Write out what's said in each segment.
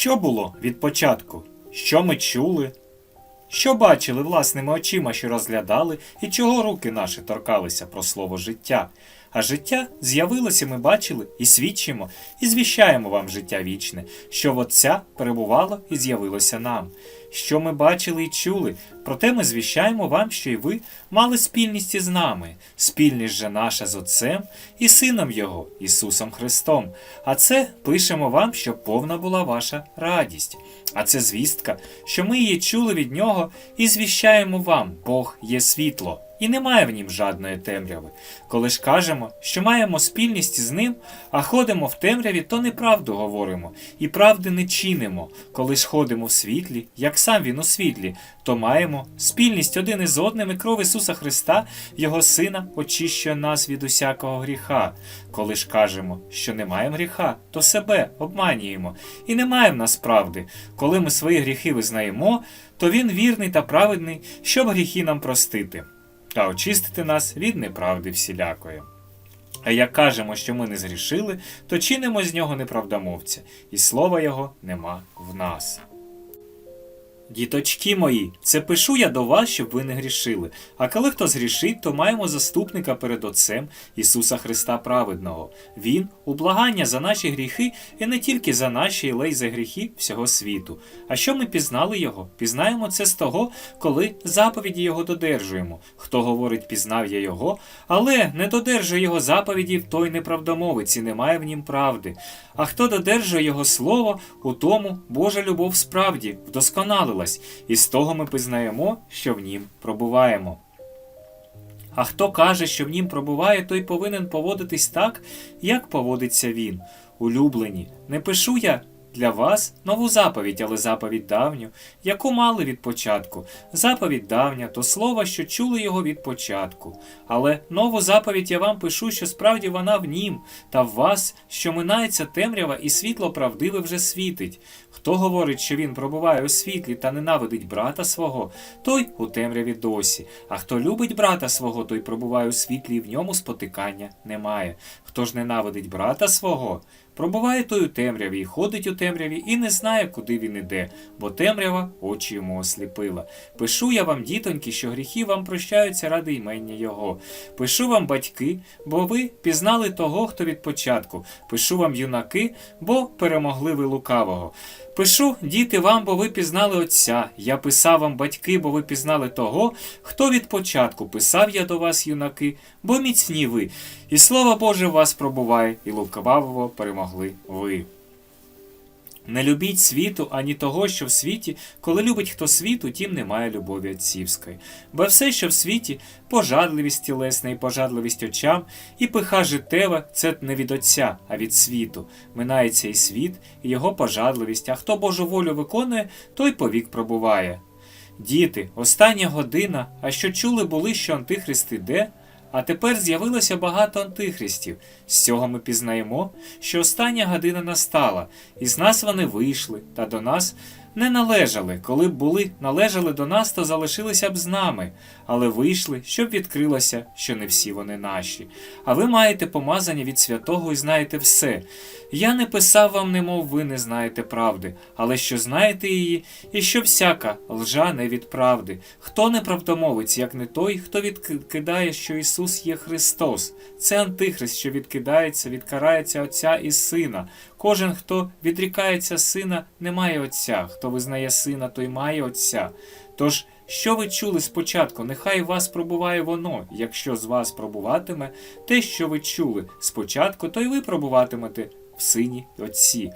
Що було від початку? Що ми чули? Що бачили власними очима, що розглядали, і чого руки наші торкалися про слово життя? А життя з'явилося, ми бачили і свідчимо, і звіщаємо вам життя вічне, що в Отця перебувало і з'явилося нам. Що ми бачили і чули, проте ми звіщаємо вам, що й ви мали спільність із нами, спільність же наша з Отцем і Сином Його, Ісусом Христом. А це пишемо вам, щоб повна була ваша радість. А це звістка, що ми її чули від Нього і звіщаємо вам, Бог є світло. І немає в нім жадної темряви. Коли ж кажемо, що маємо спільність з ним, а ходимо в темряві, то неправду говоримо, і правди не чинимо. Коли ж ходимо в світлі, як сам він у світлі, то маємо спільність один із одним і кров Ісуса Христа, Його Сина, очищує нас від усякого гріха. Коли ж кажемо, що не маємо гріха, то себе обманюємо, і не маємо нас правди. Коли ми свої гріхи визнаємо, то він вірний та праведний, щоб гріхи нам простити та очистити нас від неправди всілякої. А як кажемо, що ми не згрішили, то чинимо з нього неправдомовця, і слова його нема в нас. Діточки мої, це пишу я до вас, щоб ви не грішили. А коли хто згрішить, то маємо заступника перед Отцем Ісуса Христа Праведного. Він ублагання за наші гріхи і не тільки за наші, але й за гріхи всього світу. А що ми пізнали Його? Пізнаємо це з того, коли заповіді Його додержуємо. Хто говорить, пізнав я Його, але не додержує Його заповідів, той неправдомовець і немає в нім правди. А хто додержує Його слово, у тому Божа любов справді вдосконалилась, і з того ми пізнаємо, що в нім пробуваємо. А хто каже, що в нім пробуває, той повинен поводитись так, як поводиться він. Улюблені, не пишу я для вас нову заповідь, але заповідь давню, яку мали від початку. Заповідь давня то слово, що чули його від початку. Але нову заповідь я вам пишу, що справді вона в нім, та в вас, що минається темрява, і світло правдиве вже світить. Хто говорить, що він пробуває у світлі та ненавидить брата свого, той у темряві досі. А хто любить брата свого, той пробуває у світлі, і в ньому спотикання немає. Хто ж ненавидить брата свого, пробуває той у темряві і ходить у темряві, і не знає, куди він іде, бо темрява очі йому осліпила. Пишу я вам, дітоньки, що гріхи вам прощаються ради імення Його. Пишу вам, батьки, бо ви пізнали того, хто від початку. Пишу вам, юнаки, бо перемогли ви лукавого. Пишу, діти, вам, бо ви пізнали Отця. Я писав вам, батьки, бо ви пізнали того, хто від початку писав я до вас, юнаки, бо міцні ви, і слово Боже вас пробуває, і лукавого перемогли ви. Не любіть світу, ані того, що в світі, коли любить хто світу, тім немає любові отцівської. Бо все, що в світі, пожадливість тілесна і пожадливість очам, і пиха життєва – це не від Отця, а від світу. Минається і світ, і його пожадливість, а хто Божу волю виконує, той повік пробуває. Діти, остання година, а що чули були, що Антихрист іде, а тепер з'явилося багато антихристів. З цього ми пізнаємо, що остання година настала, і з нас вони вийшли, та до нас не належали. Коли б були належали до нас, то залишилися б з нами, але вийшли, щоб відкрилося, що не всі вони наші. А ви маєте помазання від святого і знаєте все. Я не писав вам, немов ви не знаєте правди, але що знаєте її, і що всяка лжа не від правди. Хто не правдомовець, як не той, хто відкидає, що Ісус є Христос. Це Антихрист, що відкидається, відкарається Отця і Сина. Кожен, хто відрікається сина, не має Отця. Хто визнає сина, той має Отця. Тож, що ви чули спочатку, нехай вас пробуває воно. Якщо з вас пробуватиме те, що ви чули спочатку, то й ви пробуватимете в сині Отці.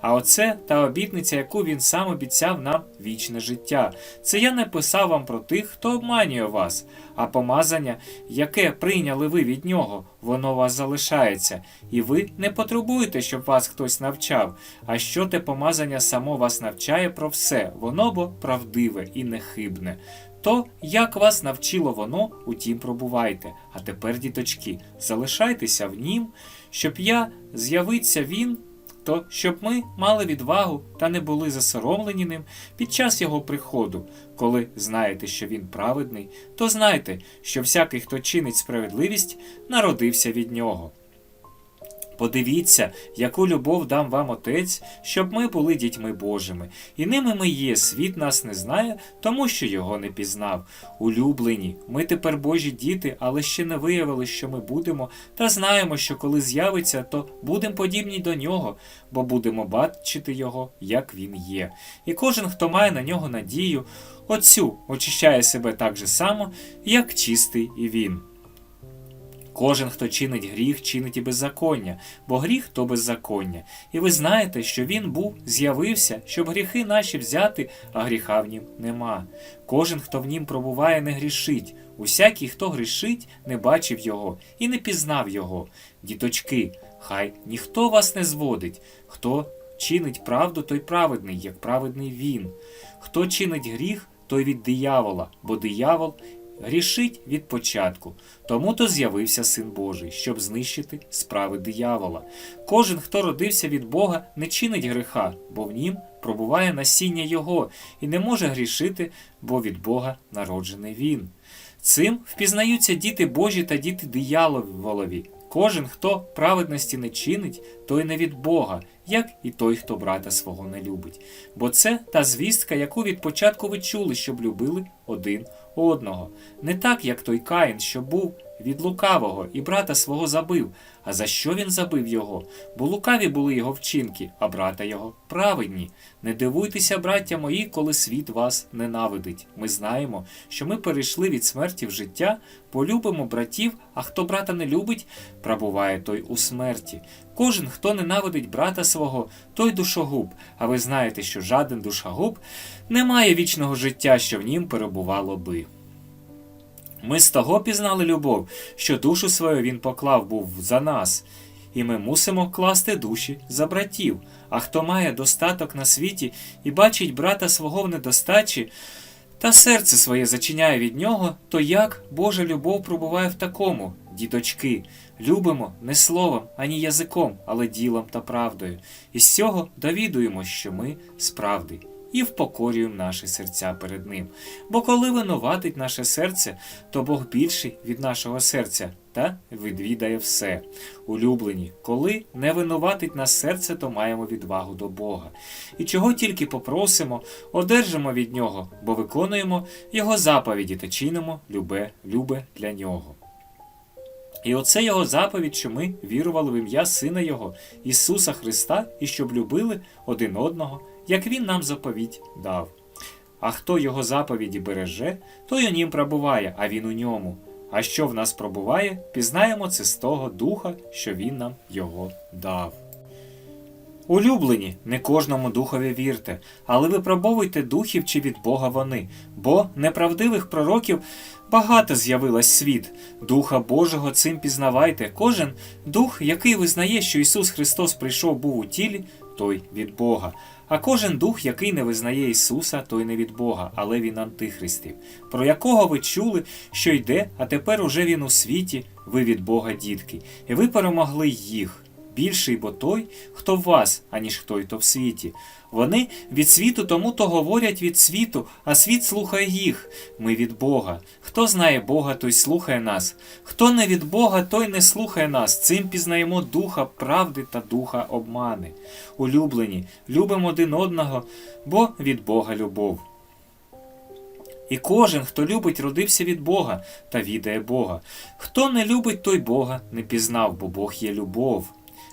А оце та обітниця, яку він сам обіцяв нам вічне життя. Це я не писав вам про тих, хто обманює вас, а помазання, яке прийняли ви від нього, воно вас залишається, і ви не потребуєте, щоб вас хтось навчав. А що те помазання само вас навчає про все, воно бо правдиве і нехибне. То, як вас навчило воно, утім пробувайте. А тепер, діточки, залишайтеся в нім, щоб я з'явиться він то щоб ми мали відвагу та не були засоромлені ним під час його приходу. Коли знаєте, що він праведний, то знайте, що всякий, хто чинить справедливість, народився від нього. Подивіться, яку любов дам вам Отець, щоб ми були дітьми Божими. І ними ми є. Світ нас не знає, тому що його не пізнав. Улюблені, ми тепер Божі діти, але ще не виявили, що ми будемо, та знаємо, що коли з'явиться, то будемо подібні до нього, бо будемо бачити його, як він є. І кожен, хто має на нього надію, оцю очищає себе так же само, як чистий і він. Кожен, хто чинить гріх, чинить і беззаконня, бо гріх то беззаконня. І ви знаєте, що він був, з'явився, щоб гріхи наші взяти, а гріха в нім нема. Кожен, хто в нім пробуває, не грішить. Усякий, хто грішить, не бачив його і не пізнав його. Діточки, хай ніхто вас не зводить. Хто чинить правду, той праведний, як праведний він. Хто чинить гріх, той від диявола, бо диявол грішить від початку. Тому то з'явився Син Божий, щоб знищити справи диявола. Кожен, хто родився від Бога, не чинить греха, бо в нім пробуває насіння Його, і не може грішити, бо від Бога народжений він. Цим впізнаються діти Божі та діти дияволові. Кожен, хто праведності не чинить, той не від Бога, як і той, хто брата свого не любить. Бо це та звістка, яку від початку ви чули, щоб любили один одного. Не так, як той Каїн, що був від лукавого і брата свого забив. А за що він забив його? Бо лукаві були його вчинки, а брата його праведні. Не дивуйтеся, браття мої, коли світ вас ненавидить. Ми знаємо, що ми перейшли від смерті в життя, полюбимо братів, а хто брата не любить, пробуває той у смерті. Кожен, хто ненавидить брата свого, той душогуб. А ви знаєте, що жаден душогуб не має вічного життя, що в нім перебувало би. Ми з того пізнали любов, що душу свою він поклав був за нас, і ми мусимо класти душі за братів. А хто має достаток на світі і бачить брата свого в недостачі, та серце своє зачиняє від нього, то як Божа любов пробуває в такому, діточки, любимо не словом, ані язиком, але ділом та правдою. І з цього довідуємо, що ми справді і впокорюємо наші серця перед Ним. Бо коли винуватить наше серце, то Бог більший від нашого серця та відвідає все. Улюблені, коли не винуватить нас серце, то маємо відвагу до Бога. І чого тільки попросимо, одержимо від Нього, бо виконуємо Його заповіді та чинимо любе, любе для Нього. І оце його заповідь, що ми вірували в ім'я Сина Його, Ісуса Христа, і щоб любили один одного, як Він нам заповідь дав. А хто його заповіді береже, той у нім пробуває, а він у ньому. А що в нас пробуває, пізнаємо це з того духа, що він нам його дав. Улюблені, не кожному духові вірте, але випробовуйте духів чи від Бога вони, бо неправдивих пророків багато з'явилось світ. Духа Божого цим пізнавайте. Кожен дух, який визнає, що Ісус Христос прийшов був у тілі, той від Бога. А кожен дух, який не визнає Ісуса, той не від Бога, але він антихристів, про якого ви чули, що йде, а тепер уже він у світі, ви від Бога, дітки, і ви перемогли їх. Більший бо той, хто в вас, аніж хто й то в світі. Вони від світу тому то говорять від світу, а світ слухає їх. Ми від Бога. Хто знає Бога, той слухає нас. Хто не від Бога, той не слухає нас. Цим пізнаємо духа правди та духа обмани. Улюблені, любимо один одного, бо від Бога любов. І кожен, хто любить, родився від Бога та відає Бога. Хто не любить, той Бога не пізнав, бо Бог є любов.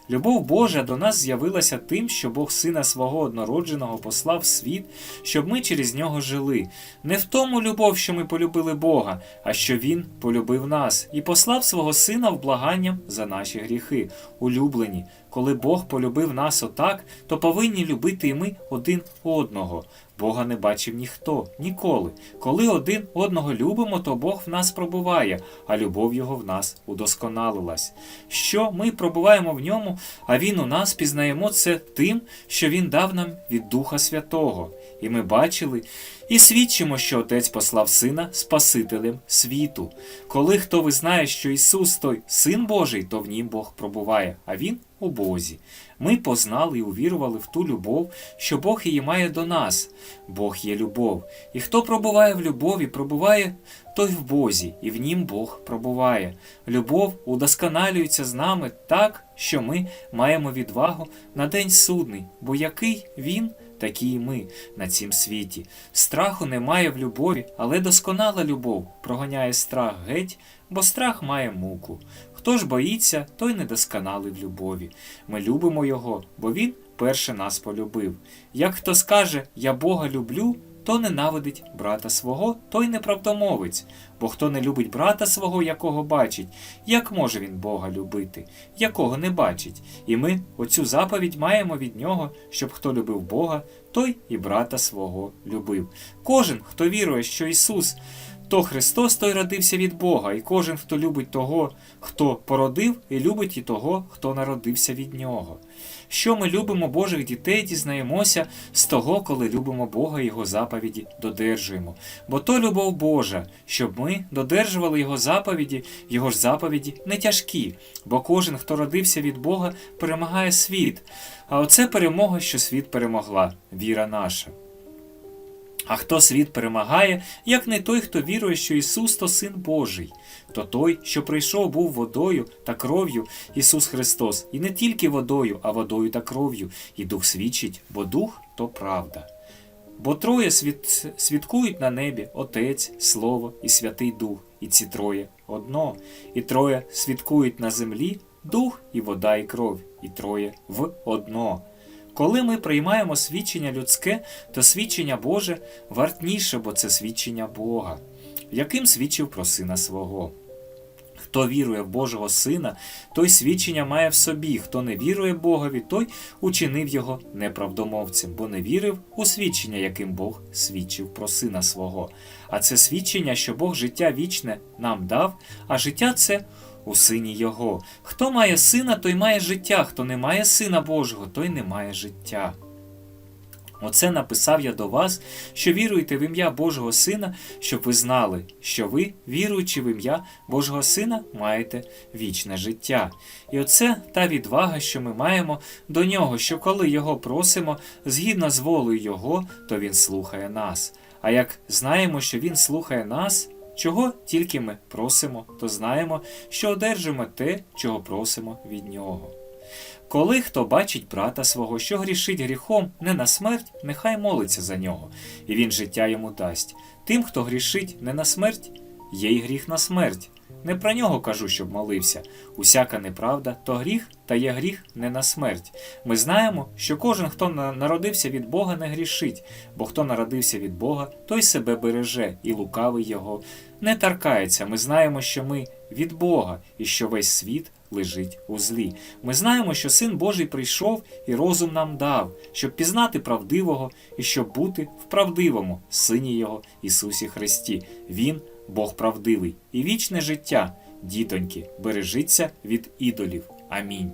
Любов Божа до нас з'явилася тим, що Бог Сина свого однородженого послав в світ, щоб ми через нього жили. Не в тому любов, що ми полюбили Бога, а що Він полюбив нас і послав свого Сина в благанням за наші гріхи. Улюблені, коли Бог полюбив нас отак, то повинні любити і ми один одного. Бога не бачив ніхто ніколи. Коли один одного любимо, то Бог в нас пробуває, а любов Його в нас удосконалилась. Що ми пробуваємо в ньому, а Він у нас пізнаємо це тим, що Він дав нам від Духа Святого. І ми бачили і свідчимо, що Отець послав Сина Спасителем світу. Коли хто визнає, що Ісус той Син Божий, то в нім Бог пробуває, а Він у Бозі. Ми познали і увірували в ту любов, що Бог її має до нас. Бог є любов. І хто пробуває в любові, пробуває той в Бозі, і в нім Бог пробуває. Любов удосконалюється з нами так, що ми маємо відвагу на день судний, бо який він, такі і ми на цім світі. Страху немає в любові, але досконала любов проганяє страх геть, бо страх має муку. Хто ж боїться, той недосконалий в любові. Ми любимо його, бо він перше нас полюбив. Як хто скаже Я Бога люблю, то ненавидить брата свого, той неправдомовець. Бо хто не любить брата свого, якого бачить, як може він Бога любити, якого не бачить? І ми оцю заповідь маємо від нього, щоб хто любив Бога, той і брата свого любив. Кожен, хто вірує, що Ісус то Христос той родився від Бога, і кожен, хто любить того, хто породив, і любить і того, хто народився від нього. Що ми любимо Божих дітей, дізнаємося з того, коли любимо Бога і Його заповіді додержуємо. Бо то любов Божа, щоб ми додержували Його заповіді, Його ж заповіді не тяжкі, бо кожен, хто родився від Бога, перемагає світ. А оце перемога, що світ перемогла, віра наша. А хто світ перемагає, як не той, хто вірує, що Ісус то Син Божий, то той, що прийшов, був водою та кров'ю Ісус Христос, і не тільки водою, а водою та кров'ю, і Дух свідчить, бо Дух то правда. Бо троє світ... свідкують на небі Отець, Слово і Святий Дух, і ці троє одно, і троє свідкують на землі Дух і вода, і кров, і троє в одно. Коли ми приймаємо свідчення людське, то свідчення Боже вартніше, бо це свідчення Бога, яким свідчив про Сина свого. Хто вірує в Божого Сина, той свідчення має в собі. Хто не вірує Богові, той учинив його неправдомовцем, бо не вірив у свідчення, яким Бог свідчив про Сина свого. А це свідчення, що Бог життя вічне нам дав, а життя це у сині Його. Хто має сина, той має життя, хто не має сина Божого, той не має життя. Оце написав я до вас, що віруєте в ім'я Божого Сина, щоб ви знали, що ви, віруючи в ім'я Божого Сина, маєте вічне життя. І оце та відвага, що ми маємо до нього, що коли його просимо, згідно з волею Його, то Він слухає нас. А як знаємо, що Він слухає нас, чого тільки ми просимо, то знаємо, що одержимо те, чого просимо від нього. Коли хто бачить брата свого, що грішить гріхом не на смерть, нехай молиться за нього, і він життя йому дасть. Тим, хто грішить не на смерть, є й гріх на смерть. Не про нього кажу, щоб молився. Усяка неправда, то гріх, та є гріх не на смерть. Ми знаємо, що кожен, хто народився від Бога, не грішить, бо хто народився від Бога, той себе береже, і лукавий його не таркається. Ми знаємо, що ми від Бога, і що весь світ лежить у злі. Ми знаємо, що Син Божий прийшов і розум нам дав, щоб пізнати правдивого і щоб бути в правдивому Сині Його Ісусі Христі. Він Бог правдивий і вічне життя. Дітоньки, бережіться від ідолів. Амінь.